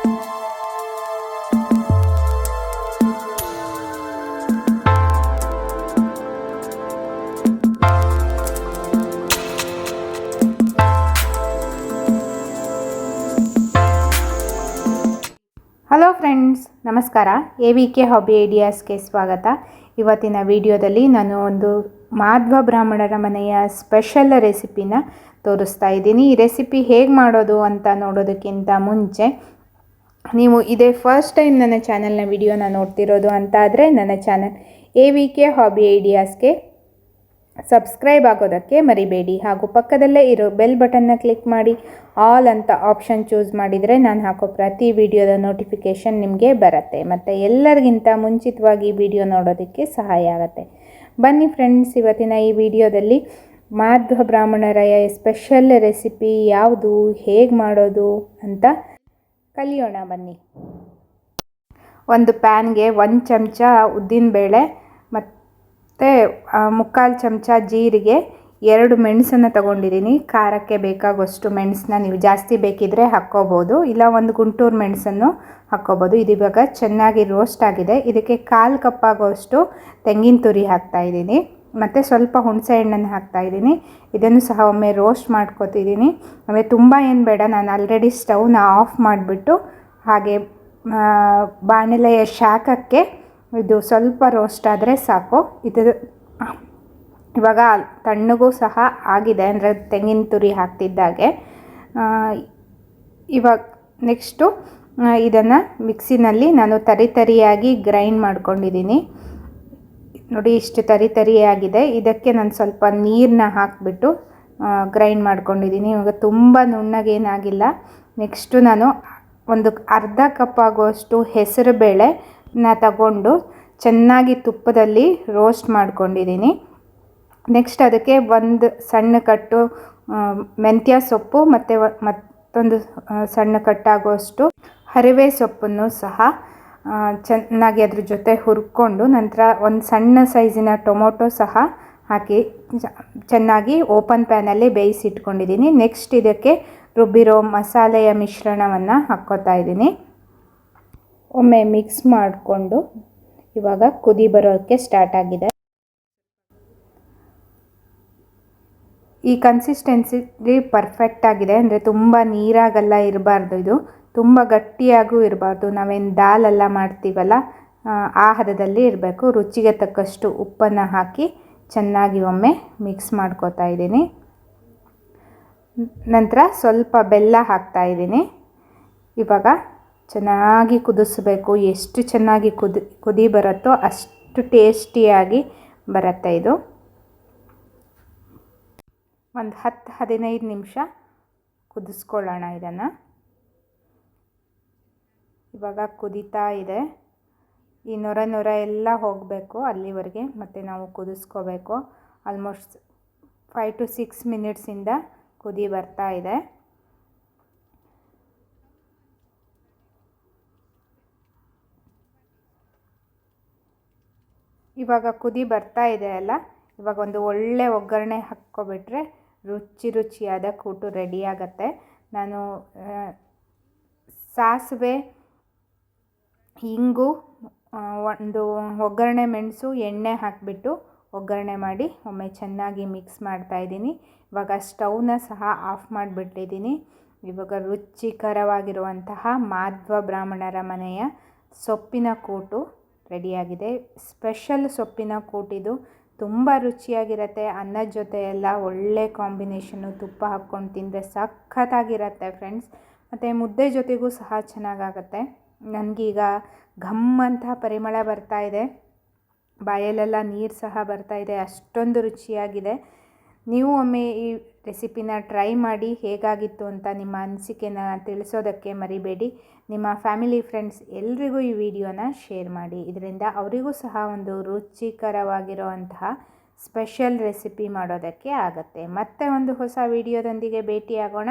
Hello friends ನಮಸ್ಕಾರ. A V K hobby ಐಡಿಯಾಸ್ಗೆ ಸ್ವಾಗತ. ಇವತ್ತಿನ ವಿಡಿಯೋದಲ್ಲಿ ನಾನು ಒಂದು ಮಾಧ್ವ ಬ್ರಾಹ್ಮಣರ ಮನೆಯ ಸ್ಪೆಷಲ್ ರೆಸಿಪಿನ ತೋರಿಸ್ತಾ ಇದ್ದೀನಿ. ಈ ರೆಸಿಪಿ ಹೇಗೆ ಮಾಡೋದು ಅಂತ ನೋಡೋದಕ್ಕಿಂತ ಮುಂಚೆ ನೀವು ಇದೇ ಫಸ್ಟ್ ಟೈಮ್ ನನ್ನ ಚಾನಲ್ನ ವಿಡಿಯೋನ ನೋಡ್ತಿರೋದು ಅಂತ ಆದರೆ ನನ್ನ channel A V K hobby ಐಡಿಯಾಸ್ಗೆ subscribe ಆಗೋದಕ್ಕೆ ಮರಿಬೇಡಿ. ಹಾಗೂ ಪಕ್ಕದಲ್ಲೇ ಇರೋ ಬೆಲ್ ಬಟನ್ನ ಕ್ಲಿಕ್ ಮಾಡಿ. ಆಲ್ ಅಂತ ಆಪ್ಷನ್ ಚೂಸ್ ಮಾಡಿದರೆ ನಾನು ಹಾಕೋ ಪ್ರತಿ ವಿಡಿಯೋದ ನೋಟಿಫಿಕೇಷನ್ ನಿಮಗೆ ಬರುತ್ತೆ. ಮತ್ತು ಎಲ್ಲರಿಗಿಂತ ಮುಂಚಿತವಾಗಿ ವಿಡಿಯೋ ನೋಡೋದಕ್ಕೆ ಸಹಾಯ ಆಗುತ್ತೆ. ಬನ್ನಿ ಫ್ರೆಂಡ್ಸ್ ಇವತ್ತಿನ ಈ ವಿಡಿಯೋದಲ್ಲಿ ಮಾಧ್ವ ಬ್ರಾಹ್ಮಣರ ಸ್ಪೆಷಲ್ ರೆಸಿಪಿ ಯಾವುದು, ಹೇಗೆ ಮಾಡೋದು ಅಂತ ಕಲಿಯೋಣ, ಬನ್ನಿ. ಒಂದು ಪ್ಯಾನ್ಗೆ ಒಂದು ಚಮಚ ಉದ್ದಿನಬೇಳೆ ಮತ್ತು ಮುಕ್ಕಾಲು ಚಮಚ ಜೀರಿಗೆ, ಎರಡು ಮೆಣಸನ್ನು ತಗೊಂಡಿದ್ದೀನಿ ಖಾರಕ್ಕೆ ಬೇಕಾಗುವಷ್ಟು ಮೆಣಸನ್ನ ನೀವು ಜಾಸ್ತಿ ಬೇಕಿದ್ದರೆ ಹಾಕ್ಕೋಬೋದು, ಇಲ್ಲ ಒಂದು ಗುಂಟೂರು ಮೆಣಸನ್ನು ಹಾಕ್ಕೋಬೋದು. ಇದು ಇವಾಗ ಚೆನ್ನಾಗಿ ರೋಸ್ಟ್ ಆಗಿದೆ. ಇದಕ್ಕೆ ಕಾಲು ಕಪ್ಪಾಗುವಷ್ಟು ತೆಂಗಿನ ತುರಿ ಹಾಕ್ತಾಯಿದ್ದೀನಿ ಮತ್ತು ಸ್ವಲ್ಪ ಹುಣಸೆ ಹಣ್ಣನ್ನು ಹಾಕ್ತಾಯಿದ್ದೀನಿ ಇದನ್ನು ಸಹ ಒಮ್ಮೆ ರೋಸ್ಟ್ ಮಾಡ್ಕೊತಿದ್ದೀನಿ. ಆಮೇಲೆ ತುಂಬ ಏನು ಬೇಡ, ನಾನು ಆಲ್ರೆಡಿ ಸ್ಟವ್ನ ಆಫ್ ಮಾಡಿಬಿಟ್ಟು ಹಾಗೆ ಬಾಣಲೆಯ ಶಾಖಕ್ಕೆ ಇದು ಸ್ವಲ್ಪ ರೋಸ್ಟ್ ಆದರೆ ಸಾಕು. ಇದು ಇವಾಗ ತಣ್ಣಗೂ ಸಹ ಆಗಿದೆ, ಅಂದರೆ ತೆಂಗಿನ ತುರಿ ಹಾಕ್ತಿದ್ದಾಗೆ. ಇವಾಗ ನೆಕ್ಸ್ಟು ಇದನ್ನು ಮಿಕ್ಸಿನಲ್ಲಿ ನಾನು ತರಿ ತರಿಯಾಗಿ ಗ್ರೈಂಡ್ ಮಾಡ್ಕೊಂಡಿದ್ದೀನಿ. ನೋಡಿ, ಇಷ್ಟು ತರಿ ತರಿಯಾಗಿದೆ ಇದಕ್ಕೆ ನಾನು ಸ್ವಲ್ಪ ನೀರನ್ನ ಹಾಕಿಬಿಟ್ಟು ಗ್ರೈಂಡ್ ಮಾಡ್ಕೊಂಡಿದ್ದೀನಿ. ಇವಾಗ ತುಂಬ ನುಣ್ಣಗೇನಾಗಿಲ್ಲ ನೆಕ್ಸ್ಟು ನಾನು ಒಂದು ಅರ್ಧ ಕಪ್ ಆಗುವಷ್ಟು ಹೆಸರು ಬೇಳೆನ ತಗೊಂಡು ಚೆನ್ನಾಗಿ ತುಪ್ಪದಲ್ಲಿ ರೋಸ್ಟ್ ಮಾಡ್ಕೊಂಡಿದ್ದೀನಿ. ನೆಕ್ಸ್ಟ್ ಅದಕ್ಕೆ ಒಂದು ಸಣ್ಣ ಕಟ್ಟು ಮೆಂತ್ಯ ಸೊಪ್ಪು ಮತ್ತು ಮತ್ತೊಂದು ಸಣ್ಣ ಕಟ್ಟಾಗುವಷ್ಟು ಹರಿವೆ ಸೊಪ್ಪನ್ನು ಸಹ ಚೆನ್ನಾಗಿ ಅದ್ರ ಜೊತೆ ಹುರ್ಕೊಂಡು ನಂತರ ಒಂದು ಸಣ್ಣ ಸೈಜಿನ ಟೊಮೊಟೊ ಸಹ ಹಾಕಿ ಚೆನ್ನಾಗಿ ಓಪನ್ ಪ್ಯಾನಲ್ಲಿ ಬೇಯಿಸಿಟ್ಕೊಂಡಿದ್ದೀನಿ. ನೆಕ್ಸ್ಟ್ ಇದಕ್ಕೆ ರುಬ್ಬಿರೋ ಮಸಾಲೆಯ ಮಿಶ್ರಣವನ್ನು ಹಾಕ್ಕೋತಾ ಇದ್ದೀನಿ. ಒಮ್ಮೆ ಮಿಕ್ಸ್ ಮಾಡಿಕೊಂಡು ಇವಾಗ ಕುದಿ ಬರೋಕ್ಕೆ ಸ್ಟಾರ್ಟ್ ಆಗಿದೆ. ಈ ಕನ್ಸಿಸ್ಟೆನ್ಸಿ ಪರ್ಫೆಕ್ಟ್ ಆಗಿದೆ. ಅಂದರೆ ತುಂಬ ನೀರಾಗೆಲ್ಲ ಇರಬಾರ್ದು ಇದು. ತುಂಬ ಗಟ್ಟಿಯಾಗೂ ಇರಬಾರ್ದು. ನಾವೇನು ದಾಲೆಲ್ಲ ಮಾಡ್ತೀವಲ್ಲ, ಆ ಹದದಲ್ಲಿ ಇರಬೇಕು. ರುಚಿಗೆ ತಕ್ಕಷ್ಟು ಉಪ್ಪನ್ನು ಹಾಕಿ ಚೆನ್ನಾಗಿ ಒಮ್ಮೆ ಮಿಕ್ಸ್ ಮಾಡ್ಕೋತಾ ಇದ್ದೀನಿ. ನಂತರ ಸ್ವಲ್ಪ ಬೆಲ್ಲ ಹಾಕ್ತಾ ಇದ್ದೀನಿ. ಇವಾಗ ಚೆನ್ನಾಗಿ ಕುದಿಸ್ಬೇಕು. ಎಷ್ಟು ಚೆನ್ನಾಗಿ ಕುದಿ ಕುದಿ ಬರುತ್ತೋ ಅಷ್ಟು ಟೇಸ್ಟಿಯಾಗಿ ಬರುತ್ತೆ ಇದು. ಒಂದು ಹತ್ತು ಹದಿನೈದು ನಿಮಿಷ ಕುದಿಸ್ಕೊಳ್ಳೋಣ ಇದನ್ನು. ಇವಾಗ ಕುದೀತಾ ಇದೆ. ಈ ನೊರ ನೊರ ಎಲ್ಲ ಹೋಗಬೇಕು ಅಲ್ಲಿವರೆಗೆ, ಮತ್ತು ನಾವು ಕುದಿಸ್ಕೋಬೇಕು. ಆಲ್ಮೋಸ್ಟ್ ಫೈವ್ ಟು ಸಿಕ್ಸ್ ಮಿನಿಟ್ಸಿಂದ ಕುದಿ ಬರ್ತಾ ಇದೆ. ಇವಾಗ ಕುದಿ ಬರ್ತಾ ಇದೆ ಅಲ್ಲ, ಇವಾಗ ಒಂದು ಒಳ್ಳೆ ಒಗ್ಗರಣೆ ಹಾಕ್ಕೊಬಿಟ್ರೆ ರುಚಿ ರುಚಿಯಾದ ಕೂಟು ರೆಡಿ ನಾನು ಸಾಸಿವೆ ಹಿಂಗು ಒಂದು ಒಗ್ಗರಣೆ ಮೆಣಸು, ಎಣ್ಣೆ ಹಾಕಿಬಿಟ್ಟು ಒಗ್ಗರಣೆ ಮಾಡಿ ಒಮ್ಮೆ ಚೆನ್ನಾಗಿ ಮಿಕ್ಸ್ ಮಾಡ್ತಾಯಿದ್ದೀನಿ ಇವಾಗ ಸ್ಟವ್ನ ಸಹ ಆಫ್ ಮಾಡಿಬಿಟ್ಟಿದ್ದೀನಿ. ಇವಾಗ ರುಚಿಕರವಾಗಿರುವಂತಹ ಮಾಧ್ವ ಬ್ರಾಹ್ಮಣರ ಮನೆಯ ಸೊಪ್ಪಿನ ಕೂಟು ರೆಡಿಯಾಗಿದೆ. ಸ್ಪೆಷಲ್ ಸೊಪ್ಪಿನ ಕೂಟಿದು ತುಂಬ ರುಚಿಯಾಗಿರುತ್ತೆ. ಅನ್ನದ ಜೊತೆ ಎಲ್ಲ ಒಳ್ಳೆ ಕಾಂಬಿನೇಷನ್ನು ತುಪ್ಪ ಹಾಕ್ಕೊಂಡು ತಿಂದರೆ ಸಖತ್ತಾಗಿರುತ್ತೆ ಫ್ರೆಂಡ್ಸ್. ಮತ್ತು ಮುದ್ದೆ ಜೊತೆಗೂ ಸಹ ಚೆನ್ನಾಗಾಗತ್ತೆ. ನನಗೀಗ ಘಮ್ ಅಂತ ಪರಿಮಳ ಬರ್ತಾ ಇದೆ. ಬಾಯಲ್ಲೆಲ್ಲ ನೀರು ಸಹ ಬರ್ತಾ ಇದೆ. ಅಷ್ಟೊಂದು ರುಚಿಯಾಗಿದೆ. ನೀವು ಒಮ್ಮೆ ಈ ರೆಸಿಪಿನ ಟ್ರೈ ಮಾಡಿ ಹೇಗಾಗಿತ್ತು ಅಂತ ನಿಮ್ಮ ಅನಿಸಿಕೆನ ತಿಳಿಸೋದಕ್ಕೆ ಮರಿಬೇಡಿ. ನಿಮ್ಮ ಫ್ಯಾಮಿಲಿ ಫ್ರೆಂಡ್ಸ್ ಎಲ್ರಿಗೂ ಈ ವಿಡಿಯೋನ ಶೇರ್ ಮಾಡಿ. ಇದರಿಂದ ಅವರಿಗೂ ಸಹ ಒಂದು ರುಚಿಕರವಾಗಿರುವಂತಹ ಸ್ಪೆಷಲ್ ರೆಸಿಪಿ ಮಾಡೋದಕ್ಕೆ ಆಗುತ್ತೆ. ಮತ್ತೆ ಒಂದು ಹೊಸ ವಿಡಿಯೋದೊಂದಿಗೆ ಭೇಟಿಯಾಗೋಣ.